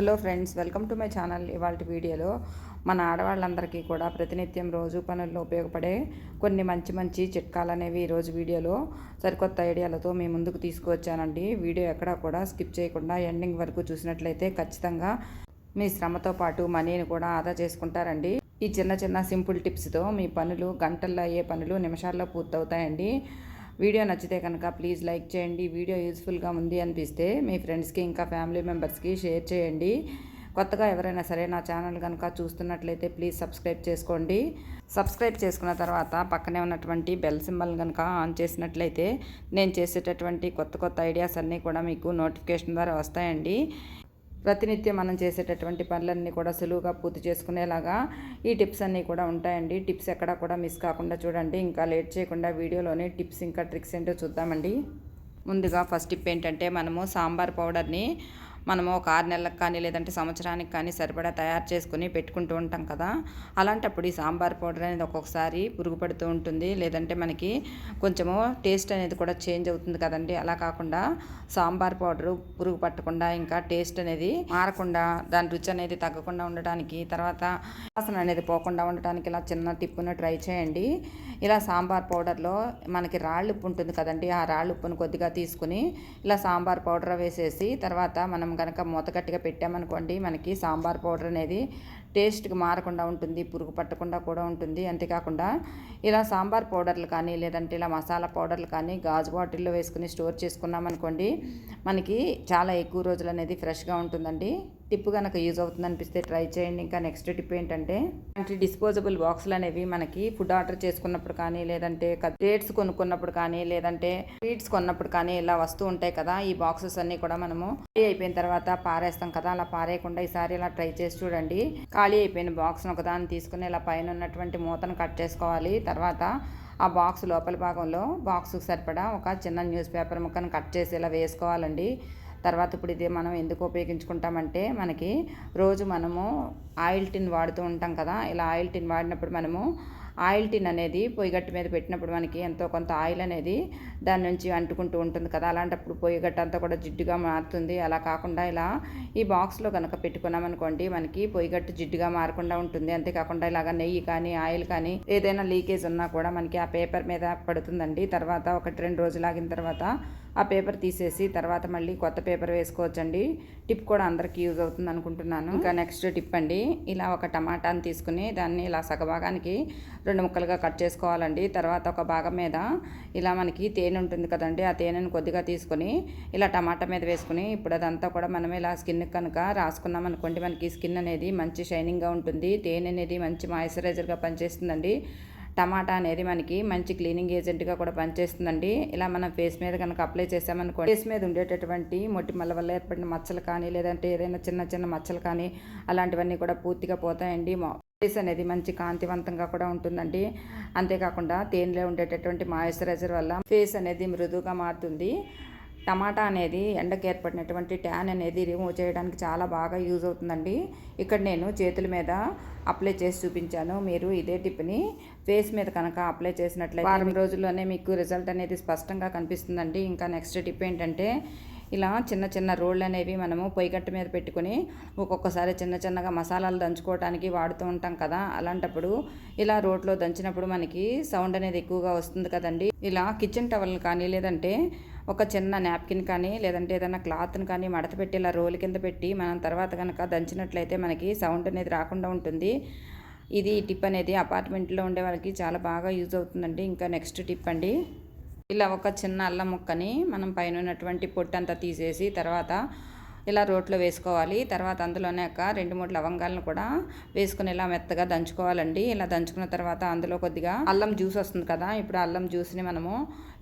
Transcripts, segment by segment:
Hello friends welcome to my channel. ఇవాళ వీడియోలో మన ఆడవాళ్ళందరికీ కూడా ప్రతినిత్యం రోజు పనుల్లో ఉపయోగపడే కొన్ని మంచి మంచి చిట్కాలు అనేవి ఈరోజు వీడియోలో సరికొత్త ఐడియాలతో మీ ముందుకు తీసుకువచ్చానండి. వీడియో ఎక్కడా కూడా స్కిప్ చేయకుండా ఎండింగ్ వరకు చూసినట్లయితే ఖచ్చితంగా మీ శ్రమతో పాటు మనీని కూడా ఆదా చేసుకుంటారండి. ఈ చిన్న చిన్న సింపుల్ టిప్స్తో మీ పనులు గంటల్లో అయ్యే పనులు నిమిషాల్లో పూర్తవుతాయండి. వీడియో నచ్చితే కనుక ప్లీజ్ లైక్ చేయండి. వీడియో యూస్ఫుల్గా ఉంది అనిపిస్తే మీ ఫ్రెండ్స్కి ఇంకా ఫ్యామిలీ మెంబర్స్కి షేర్ చేయండి. కొత్తగా ఎవరైనా సరే నా ఛానల్ కనుక చూస్తున్నట్లయితే ప్లీజ్ సబ్స్క్రైబ్ చేసుకోండి. సబ్స్క్రైబ్ చేసుకున్న తర్వాత పక్కనే ఉన్నటువంటి బెల్ సింబల్ కనుక ఆన్ చేసినట్లయితే నేను చేసేటటువంటి కొత్త కొత్త ఐడియాస్ అన్నీ కూడా మీకు నోటిఫికేషన్ ద్వారా వస్తాయండి. ప్రతినిత్యం మనం చేసేటటువంటి పనులన్నీ కూడా సులువుగా పూర్తి చేసుకునేలాగా ఈ టిప్స్ అన్నీ కూడా ఉంటాయండి. టిప్స్ ఎక్కడా కూడా మిస్ కాకుండా చూడండి. ఇంకా లేట్ చేయకుండా వీడియోలోనే టిప్స్ ఇంకా ట్రిక్స్ ఏంటో చూద్దామండి. ముందుగా ఫస్ట్ టిప్ ఏంటంటే మనము సాంబార్ పౌడర్ని మనము ఒక ఆరు నెలలకు కానీ లేదంటే సంవత్సరానికి కానీ సరిపడా తయారు చేసుకుని పెట్టుకుంటూ ఉంటాం కదా. అలాంటప్పుడు ఈ సాంబార్ పౌడర్ అనేది ఒక్కొక్కసారి పురుగు పడుతూ ఉంటుంది. లేదంటే మనకి కొంచెము టేస్ట్ అనేది కూడా చేంజ్ అవుతుంది కదండి. అలా కాకుండా సాంబార్ పౌడర్ పురుగు పట్టకుండా ఇంకా టేస్ట్ అనేది మారకుండా దాని రుచి అనేది తగ్గకుండా ఉండటానికి తర్వాత వాసన అనేది పోకుండా ఉండటానికి ఇలా చిన్న టిప్పును ట్రై చేయండి. ఇలా సాంబార్ పౌడర్లో మనకి రాళ్ళు ఉప్పు ఉంటుంది కదండి ఆ రాళ్ళు ఉప్పును కొద్దిగా తీసుకుని ఇలా సాంబార్ పౌడర్ వేసేసి తర్వాత మనం కనుక మూత గట్టిగా పెట్టామనుకోండి మనకి సాంబార్ పౌడర్ అనేది టేస్ట్కి మారకుండా ఉంటుంది పురుగు పట్టకుండా కూడా ఉంటుంది. అంతేకాకుండా ఇలా సాంబార్ పౌడర్లు కానీ లేదంటే ఇలా మసాలా పౌడర్లు కానీ గాజు బాటిల్లో వేసుకుని స్టోర్ చేసుకున్నామనుకోండి మనకి చాలా ఎక్కువ రోజులు అనేది ఫ్రెష్గా ఉంటుందండి. టిప్ కనుక యూజ్ అవుతుంది అనిపిస్తే ట్రై చేయండి. ఇంకా నెక్స్ట్ టిప్ ఏంటంటే అంటే డిస్పోజబుల్ బాక్సులు అనేవి మనకి ఫుడ్ ఆర్డర్ చేసుకున్నప్పుడు కానీ లేదంటే డేట్స్ కొనుక్కున్నప్పుడు కానీ లేదంటే స్వీట్స్ కొన్నప్పుడు కానీ ఇలా వస్తూ ఉంటాయి కదా ఈ బాక్సెస్ అన్నీ కూడా మనము అయిపోయిన తర్వాత పారేస్తాం కదా అలా పారేయకుండా ఈసారి ఇలా ట్రై చేసి చూడండి. ఖాళీ అయిపోయిన బాక్స్ను ఒకదాన్ని తీసుకుని ఇలా పైన ఉన్నటువంటి మూతను కట్ చేసుకోవాలి. తర్వాత ఆ బాక్స్ లోపల భాగంలో బాక్స్కి సరిపడా ఒక చిన్న న్యూస్ పేపర్ ముక్కను కట్ చేసి ఇలా వేసుకోవాలండి. తర్వాత ఇప్పుడు ఇది మనం ఎందుకు ఉపయోగించుకుంటామంటే మనకి రోజు మనము ఆయిల్ టిన్ వాడుతూ ఉంటాం కదా ఇలా ఆయిల్ టిన్ వాడినప్పుడు మనము ఆయిల్ టిన్ అనేది పొయ్యిగట్టు మీద పెట్టినప్పుడు మనకి ఎంతో కొంత ఆయిల్ అనేది దాని నుంచి అంటుకుంటూ ఉంటుంది కదా. అలాంటప్పుడు పొయ్యిగట్టు అంతా కూడా జిడ్డుగా మారుతుంది. అలా కాకుండా ఇలా ఈ బాక్స్లో కనుక పెట్టుకున్నామనుకోండి మనకి పొయ్యిగట్టు జిడ్డుగా మారకుండా ఉంటుంది. అంతేకాకుండా ఇలాగ నెయ్యి కానీ ఆయిల్ కానీ ఏదైనా లీకేజ్ ఉన్నా కూడా మనకి ఆ పేపర్ మీద పడుతుందండి. తర్వాత ఒకటి రెండు రోజులు ఆగిన తర్వాత ఆ పేపర్ తీసేసి తర్వాత మళ్ళీ కొత్త పేపర్ వేసుకోవచ్చండి. టిప్ కూడా అందరికీ యూజ్ అవుతుంది అనుకుంటున్నాను. ఇంకా నెక్స్ట్ టిప్ అండి. ఇలా ఒక టమాటాని తీసుకుని దాన్ని ఇలా సగభాగానికి రెండు ముక్కలుగా కట్ చేసుకోవాలండి. తర్వాత ఒక భాగం మీద ఇలా మనకి తేనె ఉంటుంది కదండి ఆ తేనెను కొద్దిగా తీసుకొని ఇలా టమాటా మీద వేసుకుని ఇప్పుడు అదంతా కూడా మనం ఇలా స్కిన్ కనుక రాసుకున్నాం అనుకోండి మనకి స్కిన్ అనేది మంచి షైనింగ్గా ఉంటుంది. తేనె అనేది మంచి మాయిశ్చరైజర్గా పనిచేస్తుందండి. టమాటా అనేది మనకి మంచి క్లీనింగ్ ఏజెంట్గా కూడా పనిచేస్తుందండి. ఇలా మనం ఫేస్ మీద కనుక అప్లై చేసామనుకో ఫేస్ మీద ఉండేటటువంటి మొట్టి మల్ల వల్ల ఏర్పడిన మచ్చలు కానీ లేదంటే ఏదైనా చిన్న చిన్న మచ్చలు కానీ అలాంటివన్నీ కూడా పూర్తిగా పోతాయండి. ఫేస్ అనేది మంచి కాంతివంతంగా కూడా ఉంటుందండి. అంతేకాకుండా తేనెలో ఉండేటటువంటి మాయిశ్చరైజర్ వల్ల ఫేస్ అనేది మృదువుగా మారుతుంది. టమాటా అనేది ఎండకు ఏర్పడినటువంటి ట్యాన్ అనేది రిమూవ్ చేయడానికి చాలా బాగా యూజ్ అవుతుందండి. ఇక్కడ నేను చేతుల మీద అప్లై చేసి చూపించాను. మీరు ఇదే టిప్ని ఫేస్ మీద కనుక అప్లై చేసినట్లయితే వారం రోజుల్లోనే మీకు రిజల్ట్ అనేది స్పష్టంగా కనిపిస్తుందండి. ఇంకా నెక్స్ట్ టిప్ ఏంటంటే ఇలా చిన్న చిన్న రోళ్ళు అనేవి మనము పొయ్యిగట్టు మీద పెట్టుకుని ఒక్కొక్కసారి చిన్న చిన్నగా మసాలాలు దంచుకోవడానికి వాడుతూ ఉంటాం కదా. అలాంటప్పుడు ఇలా రోట్లో దంచినప్పుడు మనకి సౌండ్ అనేది ఎక్కువగా వస్తుంది కదండి. ఇలా కిచెన్ టవల్ కానీ లేదంటే ఒక చిన్న నాప్కిన్ కానీ లేదంటే ఏదైనా క్లాత్ని కానీ మడత పెట్టి ఇలా రోలు కింద పెట్టి మనం తర్వాత కనుక దంచినట్లయితే మనకి సౌండ్ అనేది రాకుండా ఉంటుంది. ఇది టిప్ అనేది అపార్ట్మెంట్లో ఉండే వాళ్ళకి చాలా బాగా యూజ్ అవుతుందండి. ఇంకా నెక్స్ట్ టిప్ అండి. ఇలా ఒక చిన్న అల్లం ముక్కని మనం పైన ఉన్నటువంటి పొట్టు అంతా తీసేసి తర్వాత ఇలా రోట్లో వేసుకోవాలి. తర్వాత అందులోనే ఒక రెండు మూడు లవంగాలను కూడా వేసుకుని ఇలా మెత్తగా దంచుకోవాలండి. ఇలా దంచుకున్న తర్వాత అందులో కొద్దిగా అల్లం జ్యూస్ వస్తుంది కదా ఇప్పుడు అల్లం జ్యూస్ని మనము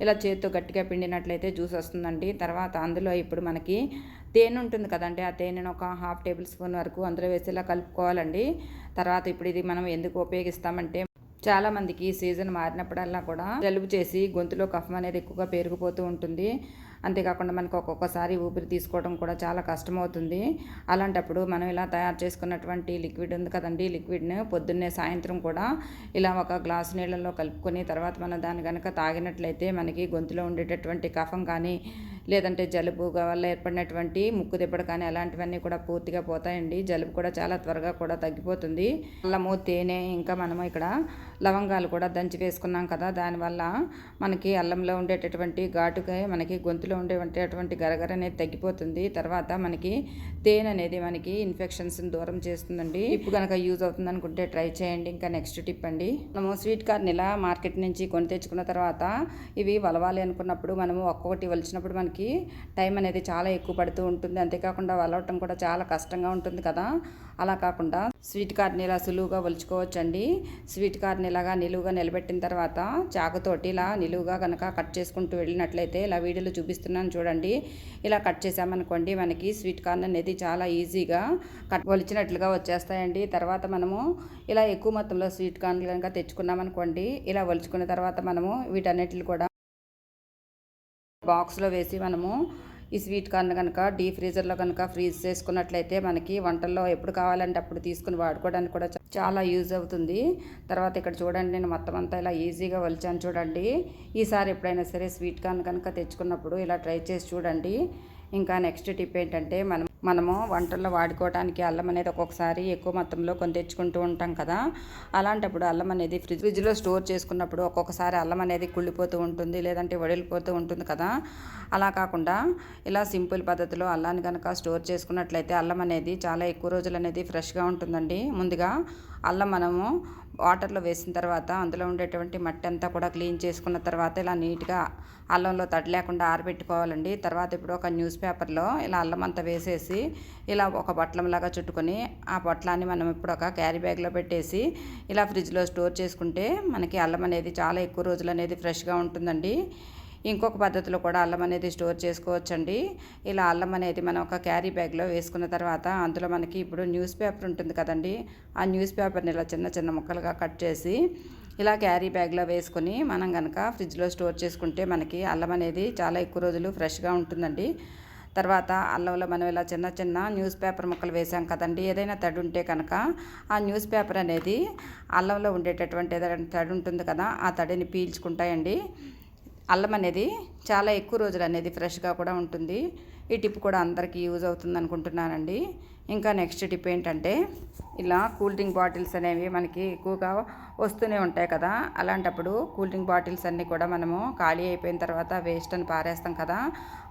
ఇలా చేతితో గట్టిగా పిండినట్లయితే జ్యూస్ వస్తుందండి. తర్వాత అందులో ఇప్పుడు మనకి తేనె ఉంటుంది కదండి ఆ తేనెను ఒక హాఫ్ టేబుల్ స్పూన్ వరకు అందులో వేసి ఇలా కలుపుకోవాలండి. తర్వాత ఇప్పుడు ఇది మనం ఎందుకు ఉపయోగిస్తామంటే చాలామందికి సీజన్ మారినప్పుడల్లా కూడా జలుబు చేసి గొంతులో కఫం అనేది ఎక్కువగా పెరిగిపోతూ ఉంటుంది. అంతేకాకుండా మనకు ఒక్కొక్కసారి ఊపిరి తీసుకోవడం కూడా చాలా కష్టమవుతుంది. అలాంటప్పుడు మనం ఇలా తయారు చేసుకున్నటువంటి లిక్విడ్ ఉంది కదండి లిక్విడ్ని పొద్దున్నే సాయంత్రం కూడా ఇలా ఒక గ్లాస్ నీళ్ళల్లో కలుపుకొని తర్వాత మనం దాన్ని కనుక తాగినట్లయితే మనకి గొంతులో ఉండేటటువంటి కఫం కానీ లేదంటే జలుబు వల్ల ఏర్పడినటువంటి ముక్కు దిబ్బడు కానీ అలాంటివన్నీ కూడా పూర్తిగా పోతాయండి. జలుబు కూడా చాలా త్వరగా కూడా తగ్గిపోతుంది. అల్లము తేనె ఇంకా మనము ఇక్కడ లవంగాలు కూడా దంచి వేసుకున్నాం కదా దానివల్ల మనకి అల్లంలో ఉండేటటువంటి ఘాటుగా మనకి గొంతులో ఉండేటువంటి గరగర అనేది తగ్గిపోతుంది. తర్వాత మనకి తేనె అనేది మనకి ఇన్ఫెక్షన్స్ని దూరం చేస్తుందండి. ఇప్పుడు కనుక యూజ్ అవుతుంది అనుకుంటే ట్రై చేయండి. ఇంకా నెక్స్ట్ టిప్ అండి. మనము స్వీట్ కార్న్ ఇలా మార్కెట్ నుంచి కొని తెచ్చుకున్న తర్వాత ఇవి వలవాలి అనుకున్నప్పుడు మనము ఒక్కొక్కటి వలిచినప్పుడు మనకి టైం అనేది చాలా ఎక్కువ పడుతూ ఉంటుంది. అంతేకాకుండా వలవటం కూడా చాలా కష్టంగా ఉంటుంది కదా. అలా కాకుండా స్వీట్ కార్ని ఇలా సులువుగా ఒలుచుకోవచ్చండి. స్వీట్ కార్ని ఇలాగా నిలువుగా నిలబెట్టిన తర్వాత చాకుతోటి ఇలా నిలువుగా కనుక కట్ చేసుకుంటూ వెళ్ళినట్లయితే ఇలా వీడియోలో చూపిస్తున్నాను చూడండి. ఇలా కట్ చేసామనుకోండి మనకి స్వీట్ కార్న్ అనేది చాలా ఈజీగా కట్ ఒలిచినట్లుగా వచ్చేస్తాయండి. తర్వాత మనము ఇలా ఎక్కువ మొత్తంలో స్వీట్ కార్న్ కనుక తెచ్చుకున్నామనుకోండి ఇలా ఒలుచుకున్న తర్వాత మనము వీటన్నిటిని కూడా బాక్స్లో వేసి మనము ఈ స్వీట్ కార్న్ కనుక డీప్ ఫ్రీజర్లో కనుక ఫ్రీజ్ చేసుకున్నట్లయితే మనకి వంటల్లో ఎప్పుడు కావాలంటే అప్పుడు తీసుకుని వాడుకోవడానికి కూడా చాలా యూజ్ అవుతుంది. తర్వాత ఇక్కడ చూడండి నేను మొత్తం అంతా ఇలా ఈజీగా వలిచాను చూడండి. ఈసారి ఎప్పుడైనా సరే స్వీట్ కార్న్ కనుక తెచ్చుకున్నప్పుడు ఇలా ట్రై చేసి చూడండి. ఇంకా నెక్స్ట్ టిప్ ఏంటంటే మనం మనము వంటల్లో వాడుకోవడానికి అల్లం అనేది ఒక్కొక్కసారి ఎక్కువ మొత్తంలో కొని తెచ్చుకుంటూ ఉంటాం కదా. అలాంటప్పుడు అల్లం అనేది ఫ్రిడ్జ్ ఫ్రిడ్జ్లో స్టోర్ చేసుకున్నప్పుడు ఒక్కొక్కసారి అల్లం అనేది కుళ్ళిపోతూ ఉంటుంది లేదంటే వడిలిపోతూ ఉంటుంది కదా. అలా కాకుండా ఇలా సింపుల్ పద్ధతిలో అల్లాన్ని కనుక స్టోర్ చేసుకున్నట్లయితే అల్లం అనేది చాలా ఎక్కువ రోజులు అనేది ఫ్రెష్గా ఉంటుందండి. ముందుగా అల్లం మనము వాటర్లో వేసిన తర్వాత అందులో ఉండేటువంటి మట్టి అంతా కూడా క్లీన్ చేసుకున్న తర్వాత ఇలా నీట్గా అల్లంలో తడి లేకుండా ఆరబెట్టుకోవాలండి. తర్వాత ఇప్పుడు ఒక న్యూస్ పేపర్లో ఇలా అల్లం అంతా వేసేసి ఇలా ఒక బట్టలంలాగా చుట్టుకొని ఆ పొట్లాన్ని మనం ఇప్పుడు ఒక క్యారీ బ్యాగ్లో పెట్టేసి ఇలా ఫ్రిడ్జ్లో స్టోర్ చేసుకుంటే మనకి అల్లం అనేది చాలా ఎక్కువ రోజులు అనేది ఫ్రెష్గా ఉంటుందండి. ఇంకొక పద్ధతిలో కూడా అల్లం అనేది స్టోర్ చేసుకోవచ్చండి. ఇలా అల్లం అనేది మనం ఒక క్యారీ బ్యాగ్లో వేసుకున్న తర్వాత అందులో మనకి ఇప్పుడు న్యూస్ పేపర్ ఉంటుంది కదండి. ఆ న్యూస్ పేపర్ని ఇలా చిన్న చిన్న ముక్కలుగా కట్ చేసి ఇలా క్యారీ బ్యాగ్లో వేసుకొని మనం కనుక ఫ్రిడ్జ్లో స్టోర్ చేసుకుంటే మనకి అల్లం అనేది చాలా ఎక్కువ రోజులు ఫ్రెష్గా ఉంటుందండి. తర్వాత అల్లంలో మనం ఇలా చిన్న చిన్న న్యూస్ పేపర్ ముక్కలు వేసాం కదండి. ఏదైనా తడి ఉంటే కనుక ఆ న్యూస్ పేపర్ అనేది అల్లంలో ఉండేటటువంటి ఏదైనా తడి ఉంటుంది కదా ఆ తడిని పీల్చుకుంటాయండి. అల్లం అనేది చాలా ఎక్కువ రోజులు అనేది ఫ్రెష్గా కూడా ఉంటుంది. ఈ టిప్ కూడా అందరికీ యూజ్ అవుతుంది అనుకుంటున్నానండి. ఇంకా నెక్స్ట్ టిప్ ఏంటంటే ఇలా కూల్ డ్రింక్ బాటిల్స్ అనేవి మనకి ఎక్కువగా వస్తూనే ఉంటాయి కదా. అలాంటప్పుడు కూల్ డ్రింక్ బాటిల్స్ అన్నీ కూడా మనము ఖాళీ అయిపోయిన తర్వాత వేస్ట్ అని పారేస్తాం కదా.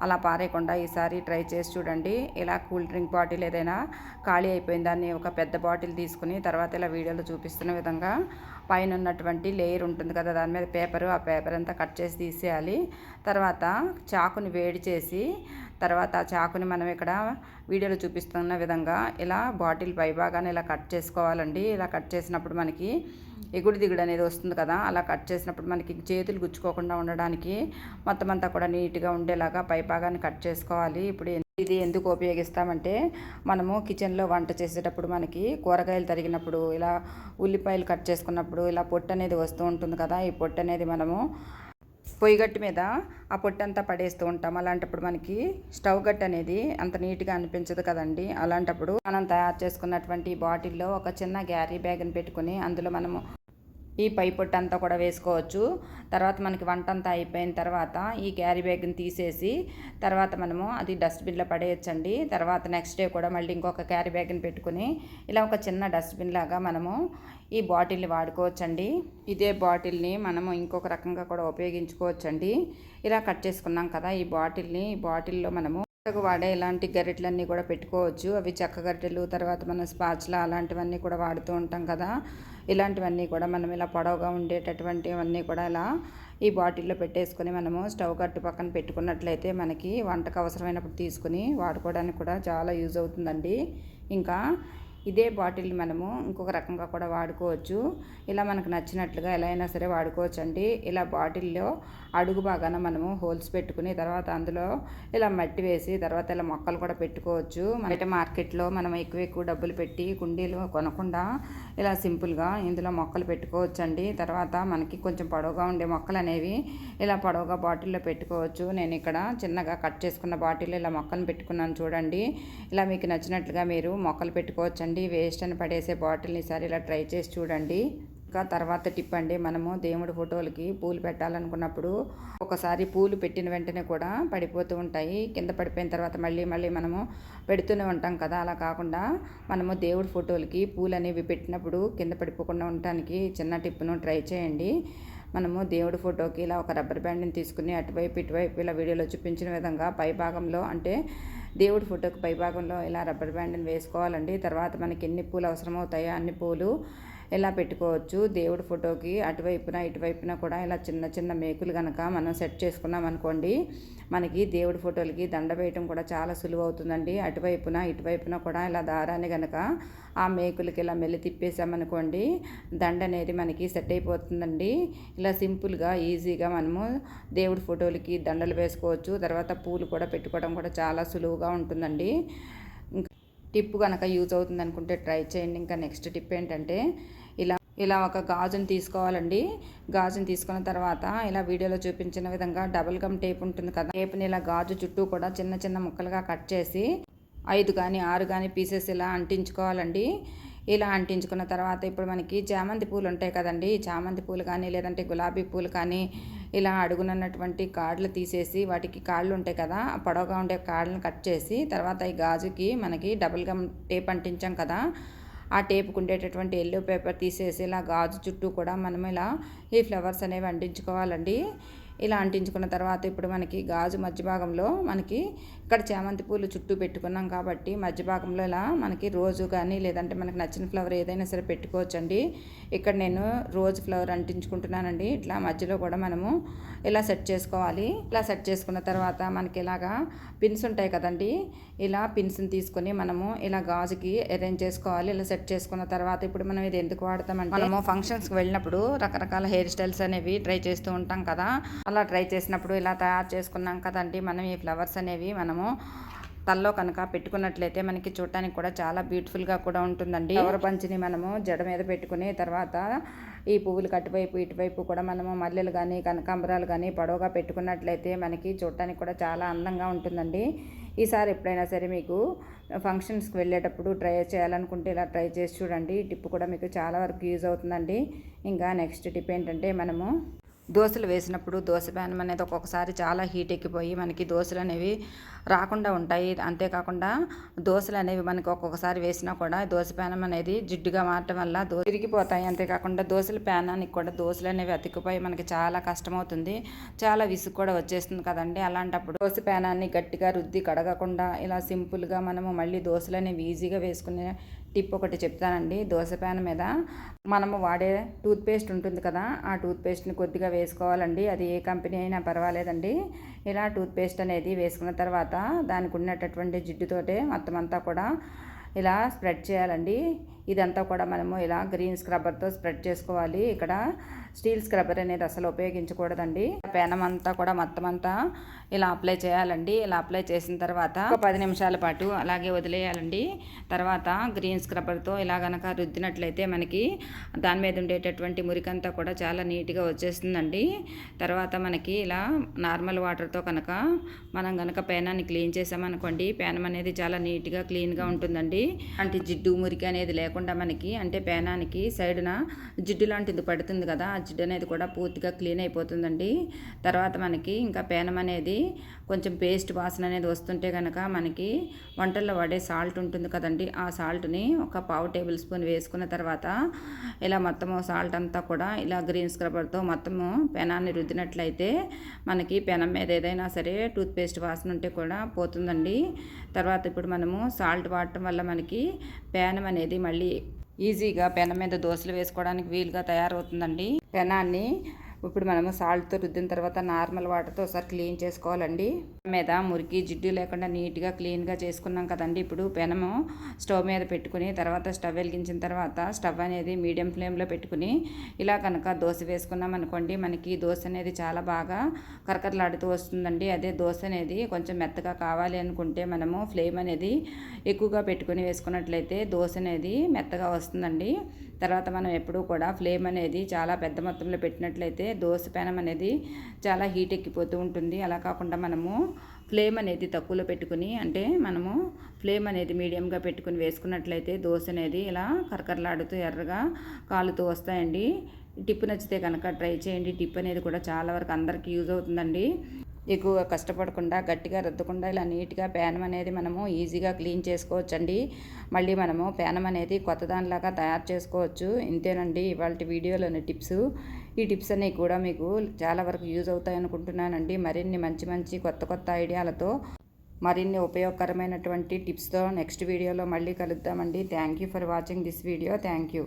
అలా పారేయకుండా ఈసారి ట్రై చేసి చూడండి. ఇలా కూల్ డ్రింక్ బాటిల్ ఏదైనా ఖాళీ అయిపోయిన దాన్ని ఒక పెద్ద బాటిల్ తీసుకుని తర్వాత ఇలా వీడియోలో చూపిస్తున్న విధంగా పైన ఉన్నటువంటి లేయర్ ఉంటుంది కదా దాని మీద పేపరు ఆ పేపర్ అంతా కట్ చేసి తీసేయాలి. తర్వాత చాకుని వేడి చేసి తర్వాత చాకుని మనం ఇక్కడ వీడియోలో చూపిస్తున్న విధంగా ఇలా బాటిల్ పైభాగాన్ని ఇలా కట్ చేసుకోవాలండి. ఇలా కట్ చేసినప్పుడు మనకి ఎగుడు దిగుడు అనేది వస్తుంది కదా అలా కట్ చేసినప్పుడు మనకి చేతులు గుచ్చుకోకుండా ఉండడానికి మొత్తం అంతా కూడా నీట్గా ఉండేలాగా పైభాగాన్ని కట్ చేసుకోవాలి. ఇప్పుడు ఇది ఎందుకు ఉపయోగిస్తామంటే మనము కిచెన్లో వంట చేసేటప్పుడు మనకి కూరగాయలు తరిగినప్పుడు ఇలా ఉల్లిపాయలు కట్ చేసుకున్నప్పుడు ఇలా పొట్టు అనేది వస్తూ ఉంటుంది కదా ఈ పొట్టు అనేది మనము పొయ్యి గట్టి మీద ఆ పొట్టంతా పడేస్తూ ఉంటాం. అలాంటప్పుడు మనకి స్టవ్ గట్టు అనేది అంత నీట్గా అనిపించదు కదండి. అలాంటప్పుడు మనం తయారు చేసుకున్నటువంటి బాటిల్లో ఒక చిన్న గ్యారీ బ్యాగ్ని పెట్టుకుని అందులో మనము ఈ పై పొట్టు అంతా కూడా వేసుకోవచ్చు. తర్వాత మనకి వంట అంతా అయిపోయిన తర్వాత ఈ క్యారీ బ్యాగ్ని తీసేసి తర్వాత మనము అది డస్ట్బిన్లో పడేయచ్చండి. తర్వాత నెక్స్ట్ డే కూడా మళ్ళీ ఇంకొక క్యారీ బ్యాగ్ని పెట్టుకుని ఇలా ఒక చిన్న డస్ట్బిన్ లాగా మనము ఈ బాటిల్ని వాడుకోవచ్చండి. ఇదే బాటిల్ని మనము ఇంకొక రకంగా కూడా ఉపయోగించుకోవచ్చండి. ఇలా కట్ చేసుకున్నాం కదా ఈ బాటిల్ని ఈ బాటిల్లో మనము వాడే ఇలాంటి గరిటలన్నీ కూడా పెట్టుకోవచ్చు. అవి చెక్క గరిటెలు తర్వాత మన స్పాచ్లా అలాంటివన్నీ కూడా వాడుతూ ఉంటాం కదా. ఇలాంటివన్నీ కూడా మనం ఇలా పొడవుగా ఉండేటటువంటివన్నీ కూడా ఇలా ఈ బాటిల్లో పెట్టేసుకొని మనము స్టవ్ కట్టు పక్కన పెట్టుకున్నట్లయితే మనకి వంటకు అవసరమైనప్పుడు తీసుకుని వాడుకోవడానికి కూడా చాలా యూజ్ అవుతుందండి. ఇంకా ఇదే బాటిల్ మనము ఇంకొక రకంగా కూడా వాడుకోవచ్చు. ఇలా మనకు నచ్చినట్లుగా ఎలా అయినా సరే వాడుకోవచ్చు అండి ఇలా బాటిల్లో అడుగు బాగాన మనము హోల్స్ పెట్టుకుని తర్వాత అందులో ఇలా మట్టి వేసి తర్వాత ఇలా మొక్కలు కూడా పెట్టుకోవచ్చు. బయట మార్కెట్లో మనం ఎక్కువ ఎక్కువ డబ్బులు పెట్టి కుండీలు కొనకుండా ఇలా సింపుల్గా ఇందులో మొక్కలు పెట్టుకోవచ్చు అండి తర్వాత మనకి కొంచెం పొడవుగా ఉండే మొక్కలు అనేవి ఇలా పొడవుగా బాటిల్లో పెట్టుకోవచ్చు. నేను ఇక్కడ చిన్నగా కట్ చేసుకున్న బాటిల్ ఇలా మొక్కలు పెట్టుకున్నాను చూడండి. ఇలా మీకు నచ్చినట్లుగా మీరు మొక్కలు పెట్టుకోవచ్చు అండి పెట్టుకోవచ్చండి వేస్ట్ అని పడేసే బాటిల్ని సరే ఇలా ట్రై చేసి చూడండి. ఇంకా తర్వాత టిప్ అండి మనము దేవుడి ఫోటోలకి పూలు పెట్టాలనుకున్నప్పుడు ఒకసారి పూలు పెట్టిన వెంటనే కూడా పడిపోతూ ఉంటాయి. కింద పడిపోయిన తర్వాత మళ్ళీ మళ్ళీ మనము పెడుతూనే ఉంటాం కదా అలా కాకుండా మనము దేవుడి ఫోటోలకి పూలు అనేవి పెట్టినప్పుడు కింద పడిపోకుండా ఉండటానికి చిన్న టిప్ను ట్రై చేయండి. మనము దేవుడి ఫోటోకి ఇలా ఒక రబ్బర్ బ్యాండ్ని తీసుకుని అటువైపు ఇటువైపు ఇలా వీడియోలో చూపించిన విధంగా పై భాగంలో అంటే దేవుడి ఫోటోకి పై భాగంలో ఇలా రబ్బర్ బ్యాండ్ని వేసుకోవాలండి. తర్వాత మనకి ఎన్ని పూలు అవసరమవుతాయో అన్ని పూలు ఇలా పెట్టుకోవచ్చు దేవుడి ఫోటోకి అటువైపున ఇటువైపున కూడా ఇలా చిన్న చిన్న మేకులు కనుక మనం సెట్ చేసుకున్నాం అనుకోండి మనకి దేవుడి ఫోటోలకి దండ వేయటం కూడా చాలా సులువు అవుతుందండి. అటువైపున ఇటువైపున కూడా ఇలా దారాన్ని కనుక ఆ మేకులకి ఇలా మెల్లి తిప్పేసామనుకోండి దండ అనేది మనకి సెట్ అయిపోతుందండి. ఇలా సింపుల్గా ఈజీగా మనము దేవుడి ఫోటోలకి దండలు వేసుకోవచ్చు. తర్వాత పూలు కూడా పెట్టుకోవడం కూడా చాలా సులువుగా ఉంటుందండి. టిప్ కనుక యూజ్ అవుతుంది అనుకుంటే ట్రై చేయండి. ఇంకా నెక్స్ట్ టిప్ ఏంటంటే ఇలా ఒక గాజుని తీసుకోవాలండి. గాజుని తీసుకున్న తర్వాత ఇలా వీడియోలో చూపించిన విధంగా డబుల్ గమ్ టేప్ ఉంటుంది కదా టేప్ని ఇలా గాజు చుట్టూ కూడా చిన్న చిన్న ముక్కలుగా కట్ చేసి ఐదు కానీ ఆరు కానీ పీసెస్ ఇలా అంటించుకోవాలండి. ఇలా అంటించుకున్న తర్వాత ఇప్పుడు మనకి చామంతి పూలు ఉంటాయి కదండి. చామంతి పూలు కానీ లేదంటే గులాబీ పూలు కానీ ఇలా అడుగునన్నటువంటి కాళ్ళు తీసేసి వాటికి కాళ్ళు ఉంటాయి కదా పొడవుగా ఉండే కాళ్ళని కట్ చేసి తర్వాత ఈ గాజుకి మనకి డబుల్ గమ్ టేప్ అంటించాం కదా ఆ టేపుకు ఉండేటటువంటి ఎల్లో పేపర్ తీసేసి ఇలా గాజు చుట్టూ కూడా మనం ఇలా ఈ ఫ్లవర్స్ అనేవి అంటించుకోవాలండి. ఇలా అంటించుకున్న తర్వాత ఇప్పుడు మనకి గాజు మధ్య భాగంలో మనకి ఇక్కడ చామంతి పూలు చుట్టూ పెట్టుకున్నాం కాబట్టి మధ్య భాగంలో ఇలా మనకి రోజు కానీ లేదంటే మనకి నచ్చిన ఫ్లవర్ ఏదైనా సరే పెట్టుకోవచ్చండి. ఇక్కడ నేను రోజ్ ఫ్లవర్ అంటించుకుంటున్నానండి. ఇట్లా మధ్యలో కూడా మనము ఇలా సెట్ చేసుకోవాలి. ఇలా సెట్ చేసుకున్న తర్వాత మనకి ఇలాగా పిన్స్ ఉంటాయి కదండి. ఇలా పిన్స్ని తీసుకొని మనము ఇలా గాజుకి అరేంజ్ చేసుకోవాలి. ఇలా సెట్ చేసుకున్న తర్వాత ఇప్పుడు మనం ఇది ఎందుకు వాడతామంటే మనము ఫంక్షన్స్కి వెళ్ళినప్పుడు రకరకాల హెయిర్ స్టైల్స్ అనేవి ట్రై చేస్తూ ఉంటాం కదా. అలా ట్రై చేసినప్పుడు ఇలా తయారు చేసుకున్నాం కదండి. మనం ఈ ఫ్లవర్స్ అనేవి మనం మనము తల్లో కనుక పెట్టుకున్నట్లయితే మనకి చూడటానికి కూడా చాలా బ్యూటిఫుల్గా కూడా ఉంటుందండి. ఫ్లవర్ పంచిని మనము జడ మీద పెట్టుకుని తర్వాత ఈ పువ్వులు కట్టువైపు ఇటువైపు కూడా మనము మల్లెలు కానీ కనకాంబరాలు కానీ పొడవుగా పెట్టుకున్నట్లయితే మనకి చూడటానికి కూడా చాలా అందంగా ఉంటుందండి. ఈసారి ఎప్పుడైనా సరే మీకు ఫంక్షన్స్కి వెళ్ళేటప్పుడు ట్రై చేయాలనుకుంటే ఇలా ట్రై చేసి చూడండి. టిప్ కూడా మీకు చాలా వరకు యూజ్ అవుతుందండి. ఇంకా నెక్స్ట్ టిప్ ఏంటంటే మనము దోశలు వేసినప్పుడు దోశ ప్యానం అనేది ఒక్కొక్కసారి చాలా హీట్ ఎక్కిపోయి మనకి దోశలు అనేవి రాకుండా ఉంటాయి. అంతేకాకుండా దోశలు అనేవి మనకి ఒక్కొక్కసారి వేసినా కూడా దోశ ప్యానం అనేది జిడ్డుగా మారటం వల్ల దో తిరిగిపోతాయి అంతేకాకుండా దోశల ప్యానానికి కూడా దోశలు అనేవి అతికిపోయి మనకి చాలా కష్టమవుతుంది. చాలా విసుగు కూడా వచ్చేస్తుంది కదండి. అలాంటప్పుడు దోశ ప్యానాన్ని గట్టిగా రుద్ది కడగకుండా ఇలా సింపుల్గా మనము మళ్ళీ దోశలు అనేవి ఈజీగా వేసుకునే టిప్ ఒకటి చెప్తానండి. దోశ ప్యాన్ మీద మనము వాడే టూత్పేస్ట్ ఉంటుంది కదా ఆ టూత్పేస్ట్ని కొద్దిగా వేసుకోవాలండి. అది ఏ కంపెనీ అయినా పర్వాలేదండి. ఇలా టూత్పేస్ట్ అనేది వేసుకున్న తర్వాత దానికి ఉన్నటువంటి జిడ్డుతోటే మొత్తం అంతా కూడా ఇలా స్ప్రెడ్ చేయాలండి. ఇదంతా కూడా మనము ఇలా గ్రీన్ స్క్రబ్బర్తో స్ప్రెడ్ చేసుకోవాలి. ఇక్కడ స్టీల్ స్క్రబ్బర్ అనేది అసలు ఉపయోగించకూడదండి. పేనం అంతా కూడా మొత్తం అంతా ఇలా అప్లై చేయాలండి. ఇలా అప్లై చేసిన తర్వాత ఒక పది నిమిషాల పాటు అలాగే వదిలేయాలండి. తర్వాత గ్రీన్ స్క్రబ్బర్తో ఇలా గనక రుద్దినట్లయితే మనకి దాని మీద ఉండేటటువంటి మురికంతా కూడా చాలా నీట్గా వచ్చేస్తుందండి. తర్వాత మనకి ఇలా నార్మల్ వాటర్తో కనుక మనం కనుక పేనాన్ని క్లీన్ చేసామనుకోండి పేనం అనేది చాలా నీట్గా క్లీన్గా ఉంటుందండి. అంటే జిడ్డు మురికి అనేది లేకుండా మనకి అంటే పేనానికి సైడ్న జిడ్డు లాంటిది పడుతుంది కదా ఆ జిడ్డు అనేది కూడా పూర్తిగా క్లీన్ అయిపోతుందండి. తర్వాత మనకి ఇంకా పేనం అనేది కొంచెం పేస్ట్ వాసన అనేది వస్తుంటే కనుక మనకి వంటల్లో వాడే సాల్ట్ ఉంటుంది కదండి ఆ సాల్ట్ని ఒక పావు టేబుల్ స్పూన్ వేసుకున్న తర్వాత ఇలా మొత్తము సాల్ట్ అంతా కూడా ఇలా గ్రీన్ స్క్రబ్బర్తో మొత్తము పెనాన్ని రుద్దినట్లయితే మనకి పెనం మీద ఏదైనా సరే టూత్పేస్ట్ వాసన ఉంటే కూడా పోతుందండి. తర్వాత ఇప్పుడు మనము సాల్ట్ వాడటం వల్ల మనకి పేనం అనేది మళ్ళీ ఈజీగా పెనం మీద దోశలు వేసుకోవడానికి వీలుగా తయారవుతుందండి. పెనాన్ని ఇప్పుడు మనము సాల్ట్తో రుద్దిన తర్వాత నార్మల్ వాటర్తో ఒకసారి క్లీన్ చేసుకోవాలండి. మీద మురికి జిడ్డు లేకుండా నీట్గా క్లీన్గా చేసుకున్నాం కదండి. ఇప్పుడు పెనము స్టవ్ మీద పెట్టుకుని తర్వాత స్టవ్ వెలిగించిన తర్వాత స్టవ్ అనేది మీడియం ఫ్లేమ్లో పెట్టుకుని ఇలా కనుక దోశ వేసుకున్నాం అనుకోండి మనకి దోశ అనేది చాలా బాగా కరకరలాడుతూ వస్తుందండి. అదే దోశ అనేది కొంచెం మెత్తగా కావాలి అనుకుంటే మనము ఫ్లేమ్ అనేది ఎక్కువగా పెట్టుకుని వేసుకున్నట్లయితే దోశ అనేది మెత్తగా వస్తుందండి. తర్వాత మనం ఎప్పుడూ కూడా ఫ్లేమ్ అనేది చాలా పెద్ద మొత్తంలో పెట్టినట్లయితే దోశ పెనం అనేది చాలా హీట్ ఎక్కిపోతూ ఉంటుంది. అలా కాకుండా మనము ఫ్లేమ్ అనేది తక్కువలో పెట్టుకుని అంటే మనము ఫ్లేమ్ అనేది మీడియంగా పెట్టుకుని వేసుకున్నట్లయితే దోశ అనేది ఇలా కరకరలాడుతూ ఎర్రగా కాలుతూ వస్తాయండి. టిప్ నచ్చితే కనుక ట్రై చేయండి. టిప్ అనేది కూడా చాలా వరకు అందరికీ యూజ్ అవుతుందండి. ఎక్కువగా కష్టపడకుండా గట్టిగా రుద్దకుండా ఇలా నీట్గా ప్యానం అనేది మనము ఈజీగా క్లీన్ చేసుకోవచ్చండి. మళ్ళీ మనము ప్యానం అనేది కొత్త దానిలాగా తయారు చేసుకోవచ్చు. ఇంతేనండి ఇవాళ వీడియోలోని టిప్స్. ఈ టిప్స్ అనేవి కూడా మీకు చాలా వరకు యూజ్ అవుతాయి అనుకుంటున్నానండి. మరిన్ని మంచి మంచి కొత్త కొత్త ఐడియాలతో మరిన్ని ఉపయోగకరమైనటువంటి టిప్స్తో నెక్స్ట్ వీడియోలో మళ్ళీ కలుద్దామండి. Thank you for watching this video thank you